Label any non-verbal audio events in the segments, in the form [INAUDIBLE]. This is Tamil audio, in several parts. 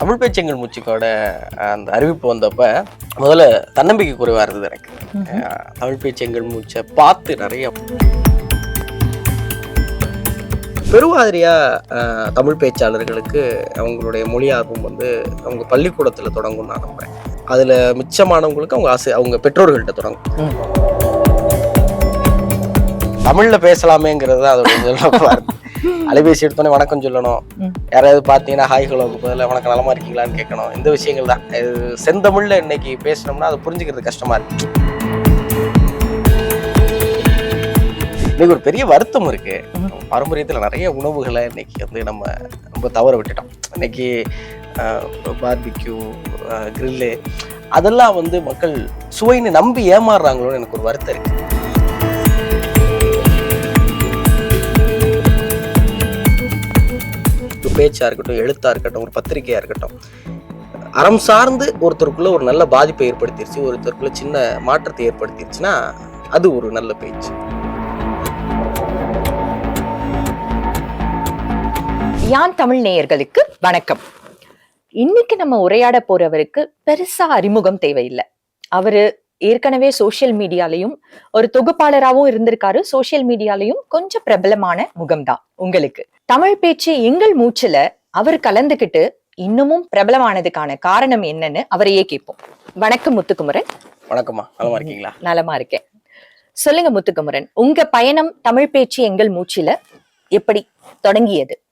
தமிழ் பேச்செங்கல் மூச்சுக்கோட அந்த அறிவிப்பு வந்தப்ப முதல்ல தன்னம்பிக்கை குறைவா இருந்தது எனக்கு. தமிழ் பேச்செங்கல் மூச்சை பார்த்து நிறைய பெருவாரியா அஹ், தமிழ் பேச்சாளர்களுக்கு அவங்களுடைய மொழி ஆர்வம் வந்து அவங்க பள்ளிக்கூடத்துல தொடங்கும் நான் நம்புறேன். அதுல மிச்சமானவங்களுக்கு அவங்க ஆசை அவங்க பெற்றோர்கள்ட்ட தொடங்கும். தமிழ்ல பேசலாமேங்கிறது தான் அதோட. அலைபேசி எடுத்தோன்னே வணக்கம் சொல்லணும். யாராவது பார்த்தீங்கன்னா ஹாய் ஹலோக்கு பதில் வணக்கம் நலமா இருக்கீங்களான்னு கேட்கணும். இந்த விஷயங்கள் தான். இது செந்தமிழ்ல இன்னைக்கு பேசினோம்னா அதை புரிஞ்சுக்கிறது கஷ்டமா இருக்கு. இன்னைக்கு ஒரு பெரிய வருத்தம் இருக்கு. பாரம்பரியத்துல நிறைய உணவுகளை இன்னைக்கு வந்து நம்ம ரொம்ப தவற விட்டுட்டோம். இன்னைக்கு பார்பிக்யூ கிரில்லு அதெல்லாம் வந்து மக்கள் சுவைன்னு நம்பி ஏமாறுறாங்களோன்னு எனக்கு ஒரு வருத்தம் இருக்கு. ஒரு பேச்சாக இருக்கட்டும் எழுத்தாக இருக்கட்டும் ஒரு பத்திரிகையாக இருக்கட்டும் அறம் சார்ந்து ஒருத்தருக்குள்ளே ஒரு நல்ல பாதிப்பை ஏற்படுத்திருச்சு ஒருத்தருக்குள்ளே சின்ன மாற்றத்தை ஏற்படுத்திருச்சுன்னா அது ஒரு நல்ல பேச்சு. யான் தமிழ் நேயர்களுக்கு வணக்கம். இன்னைக்கு நம்ம உரையாட போறவருக்கு பெருசா அறிமுகம் தேவையில்லை. அவரு ஏற்கனவே சோஷியல் மீடியாலையும் ஒரு தொகுப்பாளராகவும் இருந்திருக்காரு. சோஷியல் மீடியாலையும் கொஞ்சம் பிரபலமான முகம்தான் உங்களுக்கு. தமிழ் பேச்சு எங்கள் மூச்சுல அவர் கலந்துக்கிட்டு இன்னமும் பிரபலமானதுக்கான காரணம் என்னன்னு அவரையே கேட்போம். வணக்கம் முத்துக்குமரன். வணக்கம்மா. நலமா இருக்கீங்களா? நலமா இருக்கேன். சொல்லுங்க முத்துக்குமரன் உங்க பயணம் தமிழ் பேச்சு எங்கள் மூச்சுல எப்படி தொடங்கியது?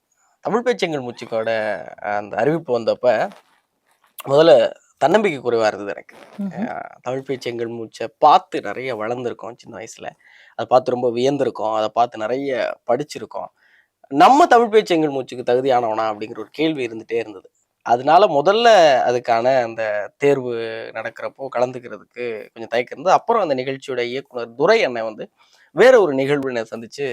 தமிழ் பேச்செங்கல் மூச்சுக்கோட அந்த அறிவிப்பு வந்தப்ப முதல்ல தன்னம்பிக்கை குறைவா இருந்தது எனக்கு. தமிழ் பேச்செங்கல் மூச்சை பார்த்து நிறைய வளர்ந்துருக்கோம் சின்ன வயசுல. அதை பார்த்து ரொம்ப வியந்திருக்கோம். அதை பார்த்து நிறைய படிச்சிருக்கோம். நம்ம தமிழ் பேச்சு எங்கள் மூச்சுக்கு தகுதியானவனா அப்படிங்கிற ஒரு கேள்வி இருந்துகிட்டே இருந்தது. அதனால முதல்ல அதுக்கான அந்த தேர்வு நடக்கிறப்போ கலந்துக்கிறதுக்கு கொஞ்சம் தயக்கம் இருந்தது. அப்புறம் அந்த நிகழ்ச்சியோட இயக்குனர் துரை அண்ணன் வந்து வேற ஒரு நிகழ்வு என்னை சந்திச்சு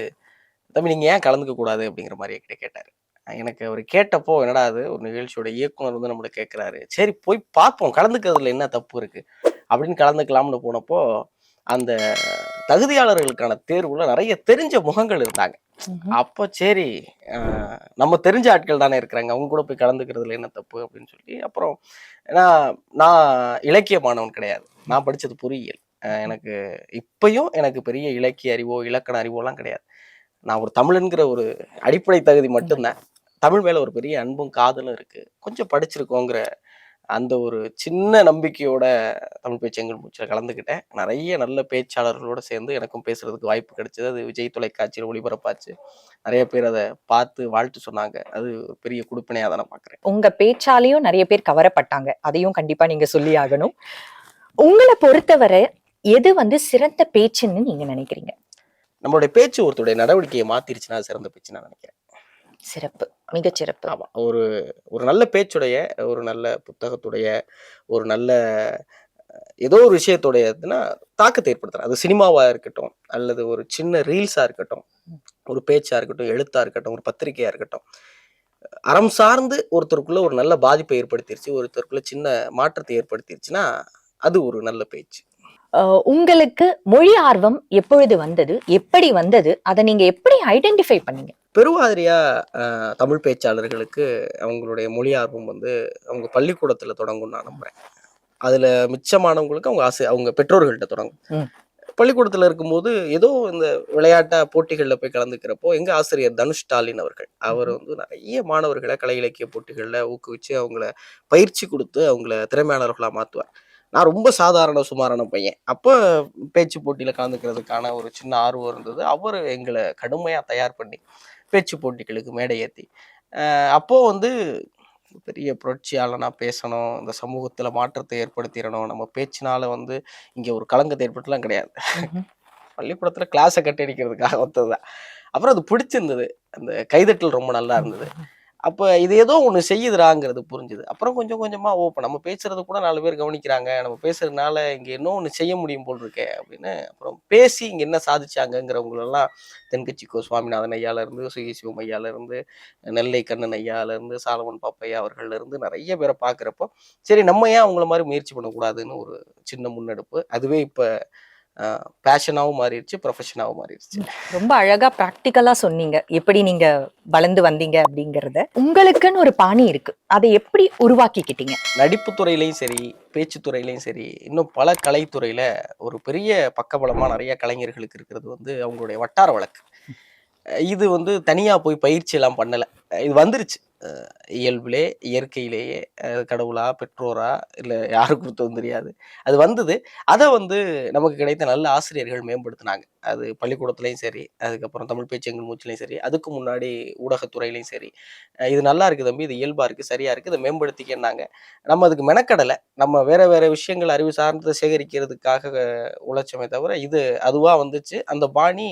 தம்பி நீங்கள் ஏன் கலந்துக்க கூடாது? அப்படிங்கிற மாதிரி என்கிட்ட கேட்டார். எனக்கு அவர் கேட்டப்போ என்னடா அது ஒரு நிகழ்ச்சியோட இயக்குனர் வந்து நம்மளை கேட்குறாரு சரி போய் பார்ப்போம். கலந்துக்கிறதுல என்ன தப்பு இருக்கு? அப்படின்னு கலந்துக்கலாம்னு போனப்போ அந்த தகுதியாளர்களுக்கான தேர்வுல நிறைய தெரிஞ்ச முகங்கள் இருந்தாங்க. அப்போ சரி நம்ம தெரிஞ்ச ஆட்கள் தானே இருக்கிறாங்க. அவங்க கூட போய் கலந்துக்கிறதுல என்ன தப்பு அப்படின்னு சொல்லி அப்புறம் நான் நான் இலக்கிய மாணவன் கிடையாது. நான் படிச்சது பொறியியல். எனக்கு இப்பயும் எனக்கு பெரிய இலக்கிய அறிவோ இலக்கண அறிவோலாம் கிடையாது. நான் ஒரு தமிழன்கிற ஒரு அடிப்படை தகுதி மட்டும்தான். தமிழ் மேல ஒரு பெரிய அன்பும் காதலும் இருக்கு. கொஞ்சம் படிச்சிருக்கோங்கிற அந்த ஒரு சின்ன நம்பிக்கையோட தமிழ் பேச்செங்கல் மூச்சில் கலந்துக்கிட்டேன். நிறைய நல்ல பேச்சாளர்களோட சேர்ந்து எனக்கும் பேசுறதுக்கு வாய்ப்பு கிடைச்சது. அது விஜய் தொலைக்காட்சியில் ஒளிபரப்பாச்சு. நிறைய பேர் அதை பார்த்து வாழ்த்து சொன்னாங்க. அது பெரிய கொடுப்பினையாக தான் நான் பார்க்குறேன். உங்க பேச்சாலையும் நிறைய பேர் கவரப்பட்டாங்க. அதையும் கண்டிப்பா நீங்க சொல்லி ஆகணும். உங்களை பொறுத்தவரை எது வந்து சிறந்த பேச்சுன்னு நீங்க நினைக்கிறீங்க? நம்மளுடைய பேச்சு ஒருத்தருடைய நடவடிக்கையை மாத்திருச்சுன்னா சிறந்த பேச்சு நான் நினைக்கிறேன். சிறப்பு. மிகச் சிறப்பு ஆமா. ஒரு ஒரு நல்ல பேச்சுடைய ஒரு நல்ல புத்தகத்துடைய ஒரு நல்ல ஏதோ ஒரு விஷயத்துடையதுன்னா தாக்கத்தை ஏற்படுத்துறேன் அது சினிமாவா இருக்கட்டும் அல்லது ஒரு சின்ன ரீல்ஸா இருக்கட்டும் ஒரு பேச்சா இருக்கட்டும் எழுத்தா இருக்கட்டும் ஒரு பத்திரிகையா இருக்கட்டும். அறம் சார்ந்து ஒருத்தருக்குள்ள ஒரு நல்ல பாதிப்பை ஏற்படுத்திருச்சு ஒருத்தருக்குள்ள சின்ன மாற்றத்தை ஏற்படுத்திருச்சுன்னா அது ஒரு நல்ல பேச்சு. உங்களுக்கு மொழி ஆர்வம் எப்பொழுது வந்தது? எப்படி வந்தது? அதை நீங்க எப்படி ஐடென்டிஃபை பண்ணீங்க? பெருவாரியா அஹ், தமிழ் பேச்சாளர்களுக்கு அவங்களுடைய மொழி ஆர்வம் வந்து அவங்க பள்ளிக்கூடத்துல தொடங்கும் நான் நம்புறேன். அதுல மிச்சமானவங்களுக்கு அவங்க ஆசை அவங்க பெற்றோர்கள்ட்ட தொடங்கும். பள்ளிக்கூடத்துல இருக்கும்போது ஏதோ இந்த விளையாட்டா போட்டிகள்ல போய் கலந்துக்கிறப்போ எங்க ஆசிரியர் தனுஷ் ஸ்டாலின் அவர்கள் அவர் வந்து நிறைய மாணவர்களை கலை இலக்கிய போட்டிகள்ல ஊக்குவிச்சு அவங்கள பயிற்சி கொடுத்து அவங்கள திறமையாளர்களா மாத்துவார். நான் ரொம்ப சாதாரண சுமாரான பையன். அப்போ பேச்சு போட்டியில கலந்துக்கிறதுக்கான ஒரு சின்ன ஆர்வம் இருந்தது. அவர் எங்களை கடுமையா தயார் பண்ணி பேச்சு போட்டிகளுக்கு மேடை ஏற்றி அப்போ வந்து பெரிய புரட்சியாளனா பேசணும் இந்த சமூகத்துல மாற்றத்தை ஏற்படுத்திடணும். நம்ம பேச்சினால வந்து இங்க ஒரு களங்கத்தை ஏற்பட்டுலாம் கிடையாது. பள்ளிக்கூடத்துல கிளாஸை கட்டி அடிக்கிறதுக்காக வந்ததுதான் அப்புறம் அது பிடிச்சிருந்தது. அந்த கைதட்டல் ரொம்ப நல்லா இருந்தது. அப்போ இது ஏதோ ஒன்று செய்யுதுறாங்கிறது புரிஞ்சுது. அப்புறம் கொஞ்சம் கொஞ்சமாக ஓ இப்போ நம்ம பேசுறது கூட நாலு பேர் கவனிக்கிறாங்க. நம்ம பேசுறதுனால இங்கே இன்னும் ஒன்று செய்ய முடியும் போல் இருக்கே அப்படின்னு அப்புறம் பேசி இங்கே என்ன சாதிச்சாங்கங்கிறவங்களெல்லாம் தென்கட்சிக்கோ சுவாமிநாதன் ஐயால இருந்து சுகி சிவம் இருந்து நெல்லை கண்ணன் ஐயால இருந்து சாலமன் பாப்பையா அவர்கள்லேருந்து நிறைய பேரை பார்க்குறப்போ சரி நம்ம ஏன் அவங்கள மாதிரி முயற்சி பண்ணக்கூடாதுன்னு ஒரு சின்ன முன்னெடுப்பு. அதுவே இப்போ பேஷனாகவும் மாறிடுச்சு ப்ரொஃபஷனாகவும் மாறிடுச்சு. ரொம்ப அழகா பிராக்டிக்கலா சொன்னீங்க. எப்படி நீங்க வளர்ந்து வந்தீங்க அப்படிங்கறத. உங்களுக்குன்னு ஒரு பாணி இருக்கு. அதை எப்படி உருவாக்கிக்கிட்டீங்க? நடிப்பு துறையிலையும் சரி பேச்சு துறையிலையும் சரி இன்னும் பல கலைத்துறையில ஒரு பெரிய பக்கபலமா நிறைய கலைஞர்களுக்கு இருக்கிறது வந்து அவங்களுடைய வட்டார வழக்கு. இது வந்து தனியா போய் பயிற்சி எல்லாம் பண்ணல. இது வந்துருச்சு. இயல்பிலே இயற்கையிலேயே கடவுளா பெற்றோரா இல்ல யாரு கொடுத்ததும் தெரியாது. அது வந்தது. அதை வந்து நமக்கு கிடைத்த நல்ல ஆசிரியர்கள் மேம்படுத்தினாங்க. அது பள்ளிக்கூடத்துலையும் சரி அதுக்கப்புறம் தமிழ் பேச்சு எங்கள் மூச்சுலையும் சரி அதுக்கு முன்னாடி ஊடகத்துறையிலையும் சரி. இது நல்லா இருக்கு தம்பி இது இயல்பா இருக்கு சரியா இருக்கு இதை மேம்படுத்திக்கன்னாங்க. நம்ம அதுக்கு மெனக்கடலை. நம்ம வேற வேற விஷயங்கள் அறிவு சார்ந்து சேகரிக்கிறதுக்காக உழைச்சோமே தவிர இது அதுவா வந்துச்சு. அந்த பாணி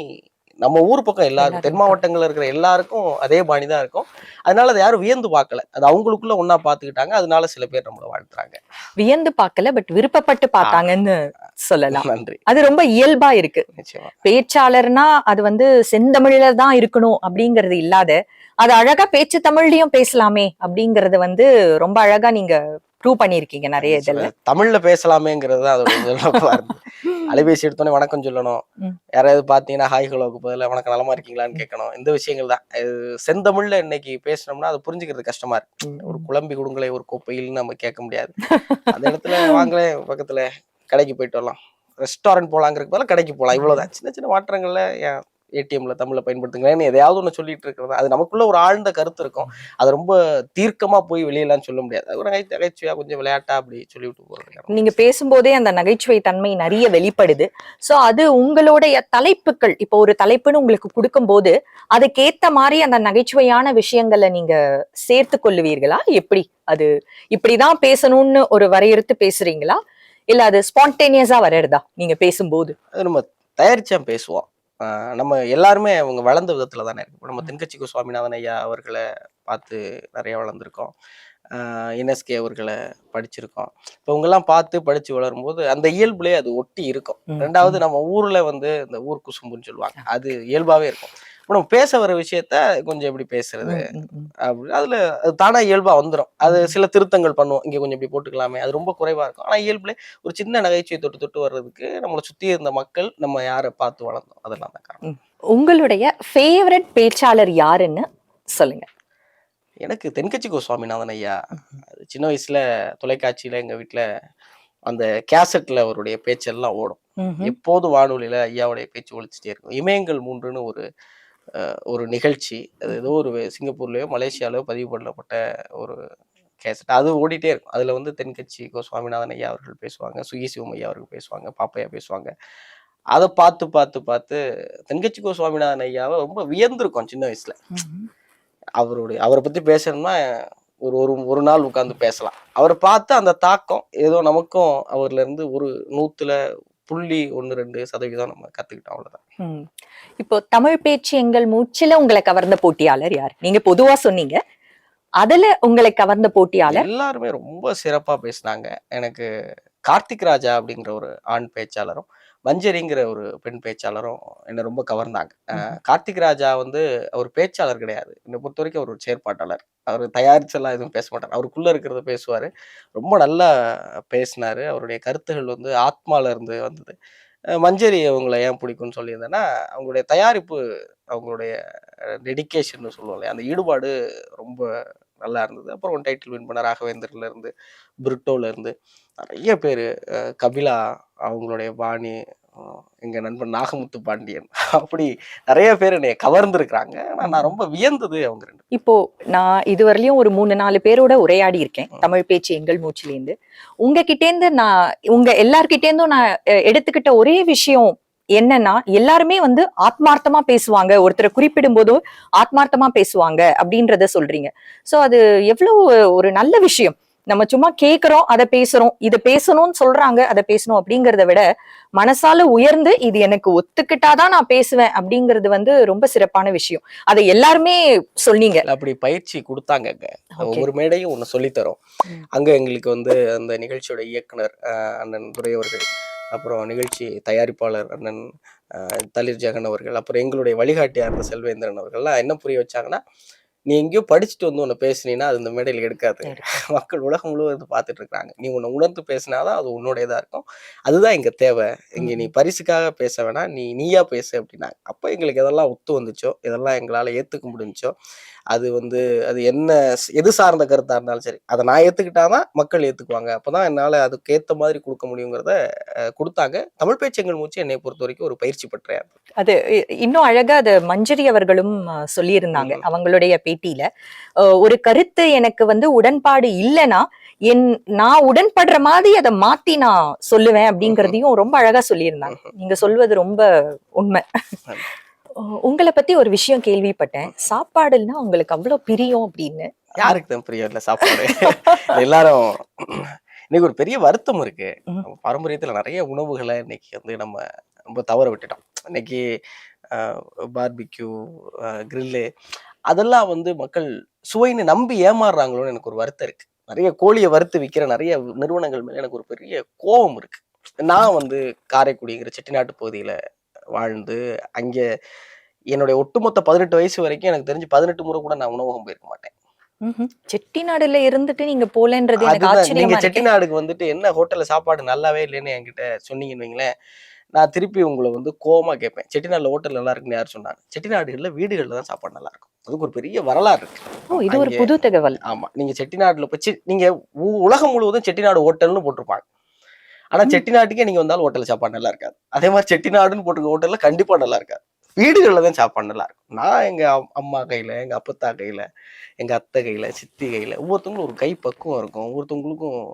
நம்ம ஊர் பக்கம் எல்லாருக்கும் தென். மாவட்டங்கள்ல இருக்கிற எல்லாருக்கும் அதே பாணி தான் இருக்கும். அதனால அதை யாரும் வியந்து பார்க்கல. அது அவங்களுக்குள்ள ஒண்ணா பார்த்துக்கிட்டாங்க. அதனால சில பேர் நம்மளை வாழ்த்துறாங்க. வியந்து பார்க்கல பட் விருப்பப்பட்டு பார்த்தாங்கன்னு சொல்லலாம். நன்றி. அது ரொம்ப இயல்பா இருக்கு. பேச்சாளர்னா அது வந்து செந்தமிழ்ல தான் இருக்கணும் அப்படிங்கறது இல்லாத அது அழகா பேச்சு தமிழ்லயும் பேசலாமே அப்படிங்கறது வந்து ரொம்ப அழகா நீங்க ப்ரூவ் பண்ணிருக்கீங்க நிறைய இதுல. தமிழ்ல பேசலாமேங்கிறது தான் அதோட அலைபேசி எடுத்தோடனே வணக்கம் சொல்லணும். யாராவது பாத்தீங்கன்னா ஹாய் ஹலோக்கு பதிலா வணக்கம் நலமா இருக்கீங்களான்னு கேட்கணும். இந்த விஷயங்கள் தான். செந்தமிழ்ல இன்னைக்கு பேசினோம்னா அதை புரிஞ்சுக்கிறது கஷ்டமா இருக்கு. ஒரு குழம்பி கொடுங்களே ஒரு கோப்பையில் நம்ம கேட்க முடியாது. அந்த இடத்துல வாங்களே பக்கத்துல கடைக்கு போயிட்டு வரலாம். ரெஸ்டாரண்ட் போலாங்கிறதுக்கு பதிலா கடைக்கு போகலாம். இவ்வளவுதான். சின்ன சின்ன மாற்றங்கள்ல ஏடிஎம்ல தமிழ்ல பயன்படுத்துங்களேன்னு எதையாவது ஒண்ணு சொல்லிட்டு இருக்கிறது அது நமக்குள்ள ஒரு ஆழ்ந்த கருத்து இருக்கும். அது ரொம்ப தீர்க்கமா போய் வெளியெல்லாம் சொல்ல முடியாது. ஒரு நகை நகைச்சுவையா கொஞ்சம் விளையாட்டா அப்படி சொல்லிவிட்டு போறது நீங்க பேசும்போதே அந்த நகைச்சுவை தன்மை நிறைய வெளிப்படுது. சோ அது உங்களுடைய தலைப்புகள் இப்போ ஒரு தலைப்புன்னு உங்களுக்கு கொடுக்கும்போது அதுக்கேத்த மாதிரி அந்த நகைச்சுவையான விஷயங்களை நீங்க சேர்த்து கொள்ளுவீர்களா? எப்படி அது இப்படிதான் பேசணும்னு ஒரு வரையறுத்து பேசுறீங்களா? இல்ல அது ஸ்பான்டேனியஸா வர்றதா நீங்க பேசும்போது? நம்ம தயாரிச்சா பேசுவோம். நம்ம எல்லாருமே அவங்க வளர்ந்த விதத்துல தானே இருக்கு. இப்போ நம்ம தென்கட்சிக்கு சுவாமிநாதன் ஐயா அவர்களை பார்த்து நிறைய வளர்ந்துருக்கோம். என்எஸ்கே அவர்களை படிச்சிருக்கோம். இப்போ இவங்கெல்லாம் பார்த்து படிச்சு வளரும்போது அந்த இயல்புலேயே அது ஒட்டி இருக்கும். ரெண்டாவது நம்ம ஊர்ல வந்து இந்த ஊர் குசும்புன்னு சொல்லுவாங்க. அது இயல்பாவே இருக்கும். இப்போ நம்ம பேச வர விஷயத்த கொஞ்சம் எப்படி பேசுறது. அப்படி அதுல அது தானா இயல்பா வந்துடும் அது சில திருத்தங்கள் பண்ணுவோம். இங்க கொஞ்சம் இப்படி போட்டுக்கலாமே. அது ரொம்ப குறைவா இருக்கும். ஆனா இயல்புல ஒரு சின்ன நகைச்சுவை தொட்டு தொட்டு வர்றதுக்கு நம்மளை சுத்தி இருந்த மக்கள் நம்ம யாரை பார்த்து வளர்ந்தோம்? அதெல்லாம் தான் காரணம். உங்களுடைய ஃபேவரட் பேச்சாளர் யாருன்னு சொல்லுங்க. எனக்கு தென்கட்சி சுவாமிநாதன் ஐயா. சின்ன வயசுல தொலைக்காட்சியில எங்க வீட்ல அந்த கேசட்ல அவருடைய பேச்செல்லாம் ஓடும். ம்ஹும். எப்போதும் வானொலியில ஐயாவுடைய பேச்சு ஒழிச்சிட்டே இருக்கும். இமயங்கள் மூன்றுன்னு ஒரு ஒரு நிகழ்ச்சி. அது ஏதோ ஒரு சிங்கப்பூர்லயோ மலேசியாலயோ பதிவு பண்ணப்பட்ட ஒரு கேசட். அது ஓடிட்டே இருக்கும். அதுல வந்து தென்கட்சி கோ சுவாமிநாதன் ஐயா அவர்கள் பேசுவாங்க. சுகி சிவம் ஐயா அவர்கள் பேசுவாங்க. பாப்பையா பேசுவாங்க. அதை பார்த்து பார்த்து பார்த்து தென்கட்சி கோ சுவாமிநாதன் ஐயாவை ரொம்ப வியந்திருக்கோம் சின்ன வயசுல. அவருடைய அவரை பத்தி பேசணும்னா ஒரு ஒரு ஒரு நாள் உட்கார்ந்து பேசலாம். அவரை பார்த்து அந்த தாக்கம் ஏதோ நமக்கும் அவர்ல இருந்து ஒரு நூத்துல புள்ளி ஒன்று ரெண்டு சதவீதம் நம்ம கத்துக்கிட்டோம் அவ்வளவுதான். இப்போ தமிழ் பேச்சு எங்கள் மூச்சில உங்களை கவர்ந்த போட்டியாளர் யார்? நீங்க பொதுவா சொன்னீங்க. அதுல உங்களை கவர்ந்த போட்டியாளர்? எல்லாருமே ரொம்ப சிறப்பா பேசினாங்க. எனக்கு கார்த்திக் ராஜா அப்படிங்கிற ஒரு ஆண் பேச்சாளரும் மஞ்சரிங்கிற ஒரு பெண் பேச்சாளரும் என்னை ரொம்ப கவர்ந்தாங்க. கார்த்திக் ராஜா வந்து அவர் பேச்சாளர் கிடையாது. என்னை பொறுத்த வரைக்கும் அவர் ஒரு செயற்பாட்டாளர். அவர் தயாரிச்செல்லாம் எதுவும் பேச மாட்டார். அவருக்குள்ள இருக்கிறத பேசுவாரு. ரொம்ப நல்லா பேசினாரு. அவருடைய கருத்துகள் வந்து ஆத்மால இருந்து வந்தது. மஞ்சரி அவங்கள ஏன் பிடிக்கும்னு சொல்லியிருந்தேன்னா அவங்களுடைய தயாரிப்பு அவங்களுடைய டெடிகேஷன் சொல்லுவோம் இல்லையா அந்த ஈடுபாடு ரொம்ப நல்லா இருந்தது. அப்புறம் டைட்டில் வின் பண்ண ராகவேந்தர்ல இருந்து பிரிட்டோல இருந்து நிறைய பேர் கபிலா அவங்களுடைய பாணி அஹ் எங்க நண்பன் நாகமுத்து பாண்டியன். அப்படி நிறைய பேர் என்னை கவர்ந்துருக்குறாங்க. ஆனா நான் ரொம்ப வியந்தது அவங்க ரெண்டு இப்போ நான் இதுவரையிலும் ஒரு மூணு நாலு பேரோட உரையாடி இருக்கேன். தமிழ் பேச்சு எங்கள் மூச்சிலேருந்து உங்ககிட்ட இருந்து நான் உங்க எல்லார்கிட்ட இருந்தும் நான் எடுத்துக்கிட்ட ஒரே விஷயம் என்னன்னா எல்லாருமே வந்து ஆத்மார்த்தமா பேசுவாங்க. ஒருத்தரை குறிப்பிடும் போதும் ஆத்மார்த்தமா பேசுவாங்க அப்படின்றத சொல்றீங்க. சோ அது எவ்வளவு ஒரு நல்ல விஷயம். நம்ம சும்மா கேக்குறோம் அதை பேசுறோம் இதை பேசணும்னு சொல்றாங்க அதை பேசணும் அப்படிங்கறத விட மனசால உயர்ந்து இது எனக்கு ஒத்துக்கிட்டாதான் நான் பேசுவேன் அப்படிங்கிறது வந்து ரொம்ப சிறப்பான விஷயம் அதை எல்லாருமே சொன்னீங்க அப்படி பயிற்சி கொடுத்தாங்க. ஒவ்வொரு மேடையும் ஒன்று சொல்லித்தரோம். அங்க எங்களுக்கு வந்து அந்த நிகழ்ச்சியோட இயக்குனர் அஹ், அண்ணன் துரை அவர்கள் அப்புறம் நிகழ்ச்சி தயாரிப்பாளர் அண்ணன் அஹ், தளிர் ஜெகன் அவர்கள் அப்புறம் எங்களுடைய வழிகாட்டியா இருந்த செல்வேந்திரன் அவர்கள்லாம் என்ன புரிய வச்சாங்கன்னா நீ எங்கேயோ படிச்சுட்டு வந்து உன்னை பேசுனீன்னா அது இந்த மேடையில் எடுக்காது. [LAUGHS] மக்கள் உலகம் முழுவதும் பார்த்துட்டு இருக்காங்க நீ உன்னை உணர்ந்து பேசினாதான் அது உன்னோடையதா இருக்கும். அதுதான் இங்க தேவை. இங்க நீ பரிசுக்காக பேச வேணாம். நீ நீயா பேசு அப்படின்னாங்க. அப்போ எங்களுக்கு எதெல்லாம் ஒத்து வந்துச்சோ எதெல்லாம் எங்களால் ஏத்துக்க முடிஞ்சுச்சோ அது வந்து அது என்ன எது சார்ந்த கருத்தா இருந்தாலும் சரி அதை நான் ஏத்துக்கிட்டாதான் மக்கள் ஏத்துக்குவாங்க. அப்பதான் என்னால அதுக்கு ஏத்த மாதிரி கொடுக்க முடியுங்கிறத கொடுத்தாங்க. தமிழ் பேச்செங்கள் மூச்சு என்னை பொறுத்த வரைக்கும் ஒரு பயிற்சி பெற்றேன் அது இன்னும் அழகா அது மஞ்சரி அவர்களும் சொல்லியிருந்தாங்க. அவங்களுடைய பேட்டியில ஒரு கருத்து எனக்கு வந்து உடன்பாடு இல்லைன்னா என் நான் உடன்படுற மாதிரி அதை மாத்தி நான் சொல்லுவேன் அப்படிங்கறதையும் ரொம்ப அழகா சொல்லியிருந்தாங்க. நீங்க சொல்வது ரொம்ப உண்மை. உங்களை பத்தி ஒரு விஷயம் கேள்விப்பட்டேன். சாப்பாடுன்னா உங்களுக்கு அவ்வளவு பிரியம் அப்படின்னு. யாருக்கு தான் பிரியம்? இல்லை சாப்பாடு. எல்லாரும் இன்னைக்கு ஒரு பெரிய வருத்தம் இருக்கு. பாரம்பரியத்துல நிறைய உணவுகளை இன்னைக்கு வந்து நம்ம ரொம்ப தவற விட்டுட்டோம். இன்னைக்கு பார்பிக்யூ கிரில்லு அதெல்லாம் வந்து மக்கள் சுவைன்னு நம்பி ஏமாறுறாங்களோன்னு எனக்கு ஒரு வருத்தம் இருக்கு. நிறைய கோழியை வறுத்து விற்கிற நிறைய நிறுவனங்கள் மேல எனக்கு ஒரு பெரிய கோபம் இருக்கு. நான் வந்து காரைக்குடிங்கிற செட்டிநாட்டு பகுதியில வாழ்ந்து அங்கே என்னுடைய ஒட்டுமொத்த பதினெட்டு வயசு வரைக்கும் எனக்கு தெரிஞ்சு பதினெட்டு முறை கூட நான் உணவகம் போயிருக்க மாட்டேன். செட்டிநாடுல இருந்துட்டு நீங்க போலன்றது நீங்க செட்டிநாடுக்கு வந்துட்டு என்ன ஹோட்டல்ல சாப்பாடு நல்லாவே இல்லைன்னு என்கிட்ட சொன்னீங்கன்னு வைங்களேன். நான் திருப்பி உங்களை வந்து கோவமா கேட்பேன். செட்டிநாடுல ஹோட்டல் நல்லா இருக்குன்னு யார் சொன்னாங்க? செட்டிநாடுகள்ல வீடுகள்ல தான் சாப்பாடு நல்லா இருக்கும். அதுக்கு ஒரு பெரிய வரலாறு இருக்கு. இது ஒரு புது தகவல். ஆமா. நீங்க செட்டிநாடுல போய் நீங்க உலகம் முழுவதும் செட்டிநாடு ஹோட்டல்னு போட்டிருப்பாங்க. ஆனா. செட்டிநாட்டுக்கே நீங்க வந்தாலும் ஹோட்டல் சாப்பாடு நல்லா இருக்காது. அதே மாதிரி செட்டிநாடுன்னு போட்டிருக்க ஹோட்டல்ல கண்டிப்பா நல்லா இருக்காது. வீடுகள்ல தான் சாப்பாடு நல்லா இருக்கும். நான் எங்க அம்- அம்மா கையில எங்க அப்பத்தா கையில எங்க அத்தை கையில சித்தி கையில ஒவ்வொருத்தவங்களும் ஒரு கை பக்குவம் இருக்கும். ஒவ்வொருத்தவங்களுக்கும்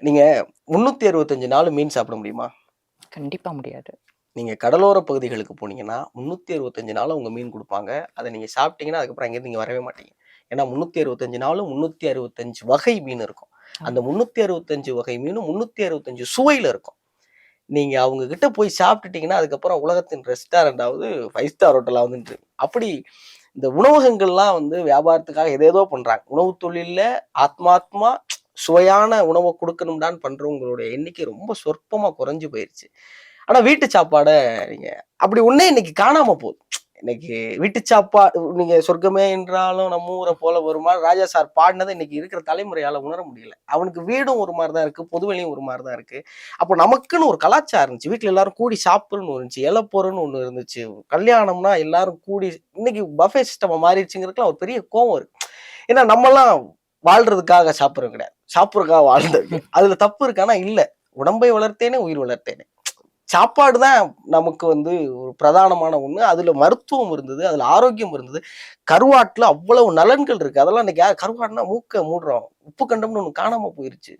நீங்க முன்னூத்தி அறுபத்தஞ்சு நாள் மீன் சாப்பிட முடியுமா? கண்டிப்பா முடியாது. நீங்க கடலோர பகுதிகளுக்கு போனீங்கன்னா முந்நூற்றி அறுபத்தஞ்சு நாள் உங்க மீன் கொடுப்பாங்க. அதை நீங்க சாப்பிட்டீங்கன்னா அதுக்கப்புறம் அங்கேருந்து நீங்க வரவே மாட்டீங்க. ஏன்னா முந்நூற்றி அறுபத்தஞ்சு நாளும் முந்நூற்றி அறுபத்தஞ்சு வகை மீன் இருக்கும். அந்த முந்நூற்றி அறுபத்தஞ்சு வகை மீனும் முந்நூற்றி அறுபத்தஞ்சு சுவையில் இருக்கும். நீங்க அவங்க கிட்ட போய் சாப்பிட்டுட்டீங்கன்னா அதுக்கப்புறம் உலகத்தின் ரெஸ்டாரண்டாவது ஃபைவ் ஸ்டார் ஹோட்டலாக வந்துட்டு அப்படி இந்த உணவகங்கள்லாம் வந்து வியாபாரத்துக்காக எதேதோ பண்றாங்க. உணவு தொழில்ல ஆத்மாத்மா சுவையான உணவை கொடுக்கணும்டான்னு பண்ணுறவங்களுடைய எண்ணிக்கை ரொம்ப சொற்பமாக குறைஞ்சி போயிடுச்சு ஆனால் வீட்டு சாப்பாடை நீங்கள் அப்படி ஒன்றே இன்னைக்கு காணாமல் போகுது. இன்னைக்கு வீட்டு சாப்பாடு நீங்கள் சொர்க்கமே என்றாலும் நம்ம ஊரை போல வருமா ராஜா சார் பாடினதை இன்னைக்கு இருக்கிற தலைமுறையால் உணர முடியல. அவனுக்கு வீடும் ஒரு மாதிரி தான் இருக்குது பொதுவெளியும் ஒரு மாதிரி தான் இருக்குது அப்போ நமக்குன்னு ஒரு கலாச்சாரம் இருந்துச்சு. வீட்டில் எல்லாரும் கூடி சாப்பிடணும்னு இருந்துச்சு இலப்போறன்னு ஒன்று இருந்துச்சு. கல்யாணம்னா எல்லாரும் கூடி இன்னைக்கு பஃபே சிஸ்டம் மாறிடுச்சுங்கிறதுக்குலாம் ஒரு பெரிய கோவம் இருக்குது ஏன்னா நம்மலாம் வாழ்றதுக்காக சாப்பிட்றது கிடையாது. சாப்பிட்றதுக்காக வாழ்ந்தது அதுல தப்பு இருக்கானா? இல்ல. உடம்பை வளர்த்தேனே உயிர் வளர்த்தேனே. சாப்பாடு தான் நமக்கு வந்து ஒரு பிரதானமான ஒண்ணு. அதுல மருத்துவம் இருந்தது அதுல ஆரோக்கியம் இருந்தது. கருவாட்டுல அவ்வளவு நலன்கள் இருக்கு. அதெல்லாம் இன்னைக்கு யார் கருவாடுனா மூக்க மூடுறோம். உப்பு கண்டம்னு ஒண்ணு காணாம போயிருச்சு.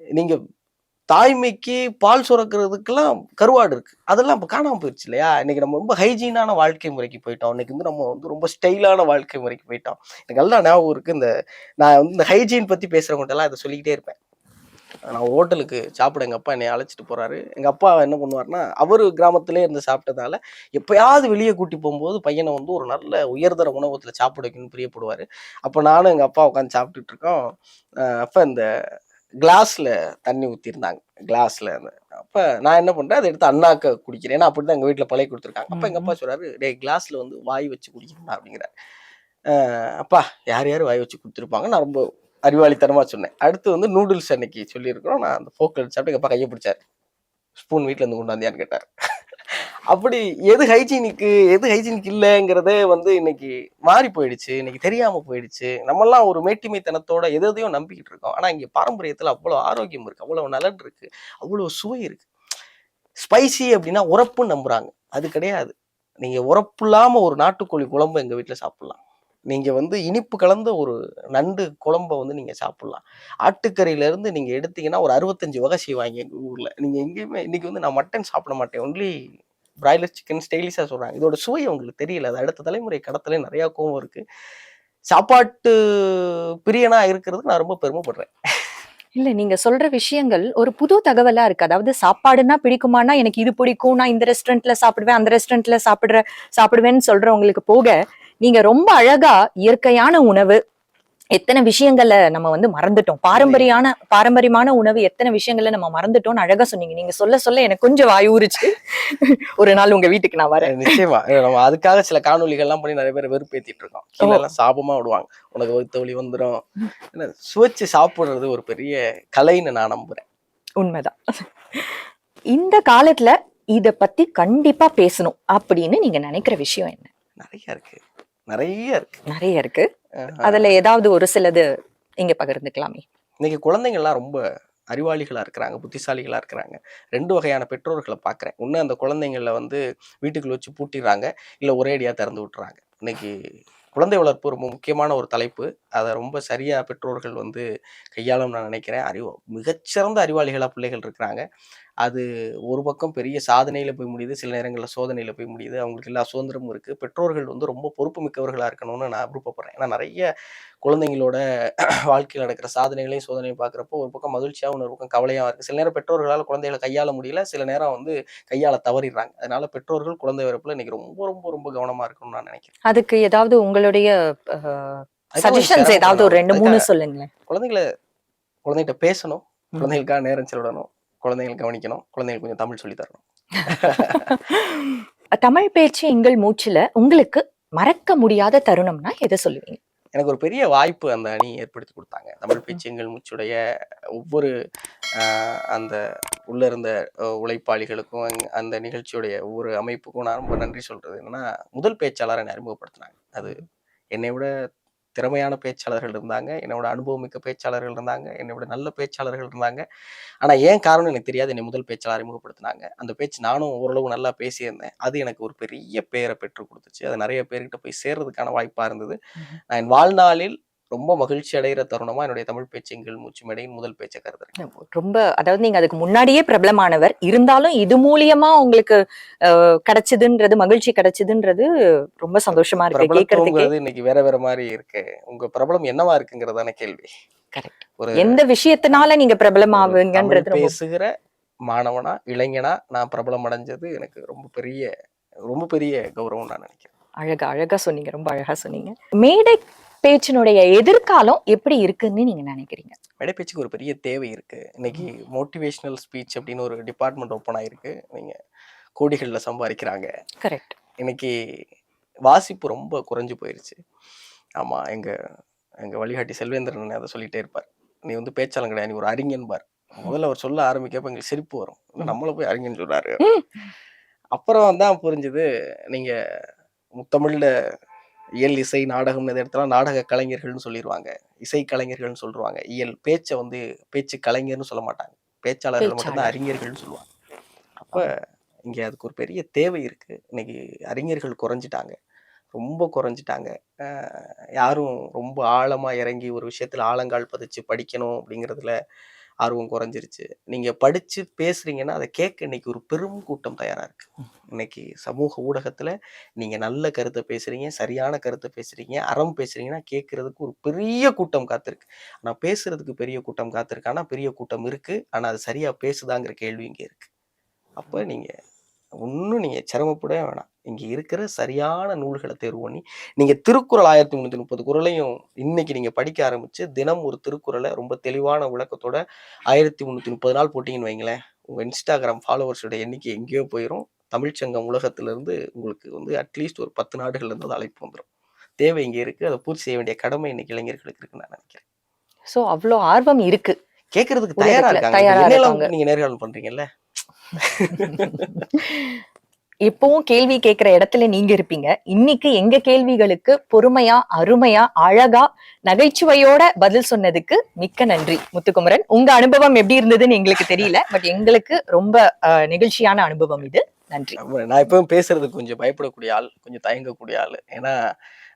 நீங்க தாய்மைக்கு பால் சுரக்கிறதுக்கெல்லாம் கருவாடு இருக்கு. அதெல்லாம் இப்போ காணாமல் போயிடுச்சு இல்லையா? இன்னைக்கு நம்ம ரொம்ப ஹைஜீனான வாழ்க்கை முறைக்கு போயிட்டோம். இன்னைக்கு வந்து நம்ம வந்து ரொம்ப ஸ்டைலான வாழ்க்கை முறைக்கு போயிட்டோம். எனக்கு நல்லா ஞாபகம் இருக்கு இந்த நான் வந்து இந்த ஹைஜீன் பத்தி பேசுறவங்கட்டெல்லாம் இதை சொல்லிக்கிட்டே இருப்பேன். நான் ஹோட்டலுக்கு சாப்பிட எங்கள் அப்பா என்னை அழைச்சிட்டு போகிறாரு எங்கள் அப்பா என்ன பண்ணுவாருன்னா அவர் கிராமத்திலே இருந்து சாப்பிட்டதால எப்போயாவது வெளியே கூட்டி போகும்போது பையனை வந்து ஒரு நல்ல உயர்தர உணவகத்தில் சாப்பிட வைக்கணும்னு பிரியப்படுவார். அப்போ நானும் எங்கள் அப்பா உட்காந்து சாப்பிட்டுட்டு இருக்கோம். அப்போ இந்த கிளாஸ்ல தண்ணி ஊத்திருந்தாங்க. கிளாஸ்ல அப்ப நான் என்ன பண்றேன் அதை எடுத்து அண்ணாக்க குடிக்கிறேன். ஏன்னா அப்படிதான் எங்க வீட்டுல பழைய கொடுத்துருக்காங்க. அப்ப எங்க அப்பா சொல்றாரு டேய் கிளாஸ்ல வந்து வாய் வச்சு குடிக்கணும் அப்படிங்கிறாரு. அப்பா யார் யார் வாய் வச்சு கொடுத்துருப்பாங்க? நான் ரொம்ப அறிவாளித்தனமா சொன்னேன். அடுத்து வந்து நூடுல்ஸ் அன்னைக்கு சொல்லியிருக்கிறோம். நான் அந்த ஃபோக்கில் சாப்பிட்டு எங்க அப்பா கையை பிடிச்சாரு. ஸ்பூன் வீட்ல இருந்து கொண்டாந்தியான்னு கேட்டார். அப்படி எது ஹைஜீனிக்கு எது ஹைஜீனிக் இல்லைங்கிறதே வந்து இன்னைக்கு மாறி போயிடுச்சு. இன்னைக்கு தெரியாம போயிடுச்சு. நம்மெல்லாம் ஒரு மேட்டிமைத்தனத்தோட எது எதையும் நம்பிக்கிட்டு இருக்கோம். ஆனா இங்க பாரம்பரியத்துல அவ்வளவு ஆரோக்கியம் இருக்கு அவ்வளவு நலன் இருக்கு அவ்வளவு சுவை இருக்கு. ஸ்பைசி அப்படின்னா உரப்புன்னு நம்புறாங்க. அது கிடையாது. நீங்க உரப்பு இல்லாம ஒரு நாட்டுக்கோழி குழம்பு எங்க வீட்டுல சாப்பிடலாம். நீங்க வந்து இனிப்பு கலந்த ஒரு நண்டு குழம்ப வந்து நீங்க சாப்பிடலாம். ஆட்டுக்கறியில இருந்து நீங்க எடுத்தீங்கன்னா ஒரு அறுபத்தஞ்சு வகை செய்வாங்க எங்க ஊர்ல. நீங்க எங்கேயுமே இன்னைக்கு வந்து நான் மட்டன் சாப்பிட மாட்டேன். ஒன்லி பிராய்லர் சிக்கன் ஸ்டைலிஷாக சொல்கிறாங்க இதோட சுவை உங்களுக்கு தெரியல. அது அடுத்த தலைமுறை கடத்துல நிறையா கோவம் இருக்கு. சாப்பாட்டு பிரியனா இருக்கிறது நான் ரொம்ப பெருமைப்படுறேன். இல்ல நீங்க சொல்ற விஷயங்கள் ஒரு புது தகவலா இருக்கு. அதாவது சாப்பாடுன்னா பிடிக்குமானா எனக்கு இது பிடிக்கும் நான் இந்த ரெஸ்டாரண்ட்ல சாப்பிடுவேன் அந்த ரெஸ்டாரண்ட்ல சாப்பிடுற சாப்பிடுவேன்னு சொல்றவங்களுக்கு போக நீங்க ரொம்ப அழகா இயற்கையான உணவு எத்தனை விஷயங்களை நம்ம வந்து மறந்துட்டோம். பாரம்பரியான பாரம்பரியமான உணவு எத்தனை விஷயங்களை நம்ம மறந்துட்டோம்னு அழகா சொன்னீங்க. நீங்க சொல்ல சொல்ல எனக்கு கொஞ்சம் வாய் ஊறுச்சு. ஒரு நாள் உங்க வீட்டுக்கு நான் வரேன். நிச்சயமா. நம்ம அதுக்காக சில காணொளிகள் எல்லாம் பண்ணி நிறைய பேர் வெறுப்பேத்திட்டு இருக்கோம் எல்லாம் சாபமா விடுவாங்க. உனக்கு வகுத்த வலி வந்துடும் என்ன, சுவைச்சு சாப்பிடுறது ஒரு பெரிய கலைன்னு நான் நம்புறேன். உண்மைதான். இந்த காலத்துல இத பத்தி கண்டிப்பா பேசணும் அப்படின்னு நீங்க நினைக்கிற விஷயம் என்ன? நிறைய இருக்கு. நிறைய இருக்கு. நிறைய இருக்கு. அதுல ஏதாவது ஒரு சிலது இங்க பகிர்ந்துக்கலாமே. இன்னைக்கு குழந்தைங்கள்லாம் ரொம்ப அறிவாளிகளா இருக்கிறாங்க புத்திசாலிகளா இருக்கிறாங்க. ரெண்டு வகையான பெற்றோர்களை பார்க்குறேன். ஒன்று அந்த குழந்தைங்கள வந்து வீட்டுக்குள்ள வச்சு பூட்டிடுறாங்க இல்லை ஒரே அடியாக திறந்து விட்டுறாங்க. இன்னைக்கு குழந்தை வளர்ப்பு ரொம்ப முக்கியமான ஒரு தலைப்பு. அதை ரொம்ப சரியா பெற்றோர்கள் வந்து கையாளும் நான் நினைக்கிறேன். அறிவு மிகச்சிறந்த அறிவாளிகளா பிள்ளைகள் இருக்கிறாங்க. அது ஒரு பக்கம் பெரிய சாதனையில போய் முடியுது சில நேரங்களில் சோதனையில போய் முடியுது. அவங்களுக்கு எல்லா சுதந்திரமும் இருக்கு. பெற்றோர்கள் வந்து ரொம்ப பொறுப்பு மிக்கவர்களா இருக்கணும்னு நான் விருப்பப்படுறேன். ஏன்னா நிறைய குழந்தைங்களோட [CLEARS THROAT] வாழ்க்கையில் நடக்கிற சாதனைகளையும் சோதனையும் பார்க்குறப்போ ஒரு பக்கம் மகிழ்ச்சியாகவும் இன்னொரு பக்கம் கவலையாக இருக்குது சில நேரம் பெற்றோர்களால் குழந்தைகளை கையாள முடியல. சில நேரம் வந்து கையாள தவறிடுறாங்க. அதனால பெற்றோர்கள் குழந்தை வளர்ப்புல இன்னைக்கு ரொம்ப ரொம்ப ரொம்ப கவனமா இருக்கணும்னு நான் நினைக்கிறேன். அதுக்கு ஏதாவது உங்களுடைய சஜஷன்ஸ். ஏதாவது ஒரு ரெண்டு மூணு சொல்லுங்களேன். குழந்தைகளை குழந்தைகிட்ட பேசணும். குழந்தைகளுக்காக நேரம் செலவிடணும். குழந்தைகளை கவனிக்கணும். குழந்தைங்களுக்கு கொஞ்சம் தமிழ் சொல்லி தரணும். [LAUGHS] தமிழ் பேச்சு எங்கள் மூச்சுல உங்களுக்கு மறக்க முடியாத தருணம்னா எதை சொல்லுவீங்க? எனக்கு ஒரு பெரிய வாய்ப்பு அந்த அணி ஏற்படுத்தி கொடுத்தாங்க. தமிழ் பேச்சு எங்கள் மூச்சுடைய ஒவ்வொரு அந்த உள்ள இருந்த உழைப்பாளிகளுக்கும் அந்த நிகழ்ச்சியுடைய ஒவ்வொரு அமைப்புக்கும் நான் ரொம்ப நன்றி சொல்றது என்னன்னா முதல் பேச்சாளரை என்னை அறிமுகப்படுத்தினாங்க. அது என்னை விட திறமையான பேச்சாளர்கள் இருந்தாங்க. என்னை விட அனுபவமிக்க பேச்சாளர்கள் இருந்தாங்க. என்னை விட நல்ல பேச்சாளர்கள் இருந்தாங்க. ஆனா ஏன் காரணம் எனக்கு தெரியாது. என்னை முதல் பேச்சாளர் அறிமுகப்படுத்தினாங்க. அந்த பேச்சு நானும் ஓரளவு நல்லா பேசியிருந்தேன். அது எனக்கு ஒரு பெரிய பேரை பெற்றுக் கொடுத்துச்சு. அது நிறைய பேர்கிட்ட போய் சேர்றதுக்கான வாய்ப்பா இருந்தது. நான் என் வாழ்நாளில் ரொம்ப மகிழ்ச்சி அடைகிற தருணமா என்னுடைய தமிழ் பேச்சு எங்கள் மூச்சு மேடையின் முதல் பேச்சை கருதுறேன். ரொம்ப அதாவது நீங்க அதுக்கு முன்னாடியே பிரபலமானவர். இருந்தாலும் இது மூலியமா உங்களுக்கு கிடைச்சதுன்றது மகிழ்ச்சி கிடைச்சதுன்றது ரொம்ப சந்தோஷமா இருக்கு. கேட்கறதுக்கே இன்னைக்கு வேற வேற மாதிரி இருக்கு. உங்க பிரபலம் என்னவா இருக்குங்கிறதான கேள்வி. ஒரு எந்த விஷயத்தினால நீங்க தமிழ் ரொம்ப பேசுகிற மாணவனா இளைஞனா நான் பிரபலம் அடைஞ்சது எனக்கு ரொம்ப பெரிய ரொம்ப பெரிய கௌரவம் நான் நினைக்கிறேன். அழகா அழகா சொன்னீங்க. ரொம்ப அழகா சொன்னீங்க. மேடை பேச்சினுடைய எதிர்காலம் எப்படி இருக்குன்னு நீங்க நினைக்கிறீங்க? மேடை பேச்சுக்கு ஒரு பெரிய தேவை இருக்கு. இன்னைக்கு மோட்டிவேஷனல் ஸ்பீச் அப்படின்னு ஒரு டிபார்ட்மெண்ட் ஓப்பன் ஆயிருக்கு. நீங்க கோடிகள்ல சம்பாதிக்கிறாங்க. கரெக்ட் இன்னைக்கு வாசிப்பு ரொம்ப குறைஞ்சு போயிருச்சு. ஆமா எங்க எங்க வழிகாட்டி செல்வேந்திரன் அதை சொல்லிட்டே இருப்பார். நீ வந்து பேச்சாளன் கிடையாது நீ ஒரு அறிஞன் பார் முதல்ல அவர் சொல்ல ஆரம்பிக்கப்ப எங்களுக்கு சிரிப்பு வரும். நம்மள போய் அறிஞன் சொல்றாரு? அப்புறம் தான் புரிஞ்சுது நீங்க முத்தமிழ்ல இயல் இசை நாடகம் இந்த இடத்துல நாடக கலைஞர்கள்னு சொல்லிடுவாங்க இசை கலைஞர்கள்னு சொல்லுவாங்க. இயல் பேச்சை வந்து பேச்சு கலைஞர்னு சொல்ல மாட்டாங்க. பேச்சாளர்கள் மட்டும்தான். அறிஞர்கள்னு சொல்லுவாங்க. அப்ப இங்க அதுக்கு ஒரு பெரிய தேவை இருக்கு. இன்னைக்கு அறிஞர்கள் குறைஞ்சிட்டாங்க. ரொம்ப குறைஞ்சிட்டாங்க. யாரும் ரொம்ப ஆழமா இறங்கி ஒரு விஷயத்துல ஆழங்கால் பதிச்சு படிக்கணும் அப்படிங்கிறதுல ஆர்வம் குறைஞ்சிருச்சு. நீங்க படிச்சு பேசுறீங்கன்னா அதை கேட்க இன்னைக்கு ஒரு பெரும் கூட்டம் தயாரா இருக்கு. இன்னைக்கு சமூக ஊடகத்துல நீங்க நல்ல கருத்தை பேசுறீங்க சரியான கருத்தை பேசுறீங்க அறம் பேசுறீங்கன்னா கேட்கறதுக்கு ஒரு பெரிய கூட்டம் காத்திருக்கு. ஆனா பேசுறதுக்கு பெரிய கூட்டம் காத்திருக்கு. ஆனா பெரிய கூட்டம் இருக்கு. ஆனா அது சரியா பேசுதாங்கிற கேள்வி இங்க இருக்கு. அப்ப நீங்க ஒன்றும் நீங்க சிரமப்படவே வேணாம். இங்க இருக்கிற சரியான நூல்களை தேர்வு பண்ணி நீங்க திருக்குறள் ஆயிரத்தி முந்நூத்தி முப்பது குறளையும் இன்னைக்கு நீங்க படிக்க ஆரம்பிச்சு தினம் ஒரு திருக்குறளை ரொம்ப தெளிவான விளக்கத்தோட ஆயிரத்தி முந்நூத்தி முப்பது நாள் போட்டீங்கன்னு வைங்களேன். உங்க இன்ஸ்டாகிராம் ஃபாலோவர்ஸோட எண்ணிக்கை எங்கேயோ போயிடும் தமிழ்ச்சங்கம் உலகத்துல இருந்து உங்களுக்கு வந்து அட்லீஸ்ட் ஒரு பத்து நாடுகள்ல இருந்து அது அழைப்பு வந்துடும் தேவை இங்க இருக்கு. அதை பூர்த்தி செய்ய வேண்டிய கடமை இன்னைக்கு இளைஞர்களுக்கு இருக்குன்னு நான் நினைக்கிறேன். சோ அவ்வளோ ஆர்வம் இருக்கு. கேட்கறதுக்கு தயாரா இருக்காங்க. நீங்க நேர்காணல் பண்றீங்கல்ல? [LAUGHS] எப்பவும் கேள்வி கேட்கிற இடத்துல நீங்க இருப்பீங்க. இன்னைக்கு எங்க கேள்விகளுக்கு பொறுமையா அருமையா அழகா நகைச்சுவையோட பதில் சொன்னதுக்கு மிக்க நன்றி. முத்துக்குமரன் உங்க அனுபவம் எப்படி இருந்ததுன்னு எங்களுக்கு தெரியல. பட் எங்களுக்கு ரொம்ப நிகழ்ச்சியான அனுபவம் இது. நன்றி. நான் எப்பவும் பேசுறது கொஞ்சம் பயப்படக்கூடிய ஆள் கொஞ்சம் தயங்கக்கூடிய ஆள். ஏன்னா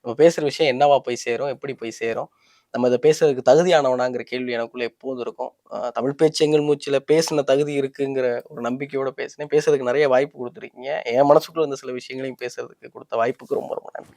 நம்ம பேசுற விஷயம் என்னவா போய் சேரும் எப்படி போய் சேரும்? நம்ம இதை பேசுறதுக்கு தகுதியானவனாங்கிற கேள்வி எனக்குள்ள எப்போதும் இருக்கும். தமிழ் பேச்சு எங்கள் மூச்சில் பேசின தகுதி இருக்குங்கிற ஒரு நம்பிக்கையோட பேசினேன். பேசுறதுக்கு நிறைய வாய்ப்பு கொடுத்துருக்கீங்க. என் மனசுக்குள்ள இருந்த சில விஷயங்களையும் பேசுறதுக்கு கொடுத்த வாய்ப்புக்கு ரொம்ப ரொம்ப நன்றி.